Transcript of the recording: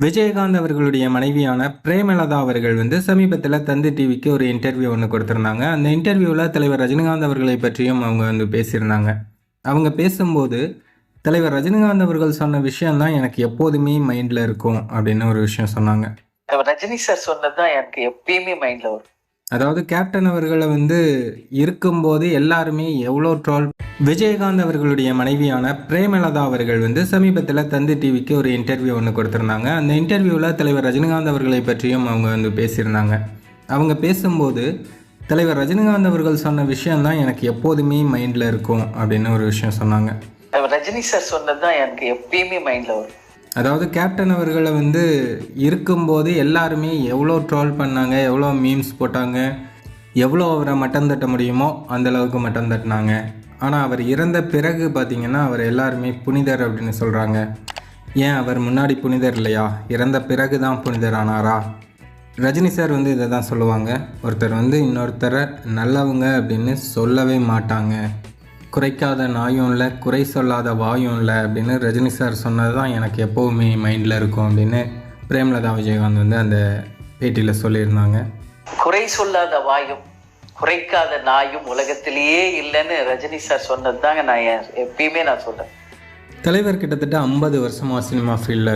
விஜயகாந்த் அவர்களுடைய மனைவியான பிரேமலதா அவர்கள் வந்து சமீபத்தில் தந்தி டிவிக்கு ஒரு இன்டர்வியூ ஒன்று கொடுத்துருந்தாங்க. அந்த இன்டர்வியூவில் தலைவர் ரஜினிகாந்த் அவர்களை பற்றியும் அவங்க வந்து பேசியிருந்தாங்க. அவங்க பேசும்போது தலைவர் ரஜினிகாந்த் அவர்கள் சொன்ன விஷயம்தான் எனக்கு எப்போதுமே மைண்டில் இருக்கும் அப்படின்னு ஒரு விஷயம் சொன்னாங்க. ரஜினி சார் சொன்னது தான் எனக்கு எப்பயுமே மைண்டில் வரும். அதாவது கேப்டன் அவர்களை வந்து இருக்கும்போது எல்லாருமே எவ்வளோ ட்ரோல் விஜயகாந்த் அவர்களுடைய மனைவியான பிரேமலதா அவர்கள் வந்து சமீபத்தில் தந்தி டிவிக்கு ஒரு இன்டர்வியூ ஒன்று கொடுத்துருந்தாங்க. அந்த இன்டர்வியூவில் தலைவர் ரஜினிகாந்த் அவர்களை பற்றியும் அவங்க வந்து பேசியிருந்தாங்க. அவங்க பேசும்போது தலைவர் ரஜினிகாந்த் அவர்கள் சொன்ன விஷயம்தான் எனக்கு எப்போதுமே மைண்டில் இருக்கும் அப்படின்னு ஒரு விஷயம் சொன்னாங்க. ரஜினி சார் சொன்னது தான் எனக்கு எப்பயுமே மைண்டில் வரும். அதாவது கேப்டன் அவர்களை வந்து இருக்கும்போது எல்லாருமே எவ்வளோ ட்ரோல் பண்ணாங்க எவ்வளோ மீம்ஸ் போட்டாங்க எவ்வளோ அவரை மட்டம் தட்ட முடியுமோ அந்தளவுக்கு மட்டம் தட்டினாங்க. ஆனால் அவர் இறந்த பிறகு பார்த்தீங்கன்னா அவர் எல்லாருமே புனிதர் அப்படின்னு சொல்கிறாங்க ஏன் அவர் முன்னாடி புனிதர் இல்லையா? இறந்த பிறகு தான் புனிதர் ஆனாரா? ரஜினி சார் வந்து இதை தான் சொல்லுவாங்க. ஒருத்தர் வந்து இன்னொருத்தரை நல்லவங்க அப்படின்னு சொல்லவே மாட்டாங்க. குறைக்காத நாயும் இல்லை குறை சொல்லாத வாயும் இல்லை அப்படின்னு ரஜினி சார் சொன்னது தான் எனக்கு எப்போவுமே மைண்டில் இருக்கும் அப்படின்னு பிரேமலதா விஜயகாந்த் வந்து அந்த பேட்டியில் சொல்லியிருந்தாங்க. குறை சொல்லாத வாயும் குறைக்காத நாயும் உலகத்திலேயே இல்லைன்னு ரஜினி சார் சொன்னதுதாங்க நான் என் எப்பயுமே நான் சொல்றேன். தலைவர் கிட்டத்தட்ட ஐம்பது வருஷமாக சினிமா ஃபீல்டில்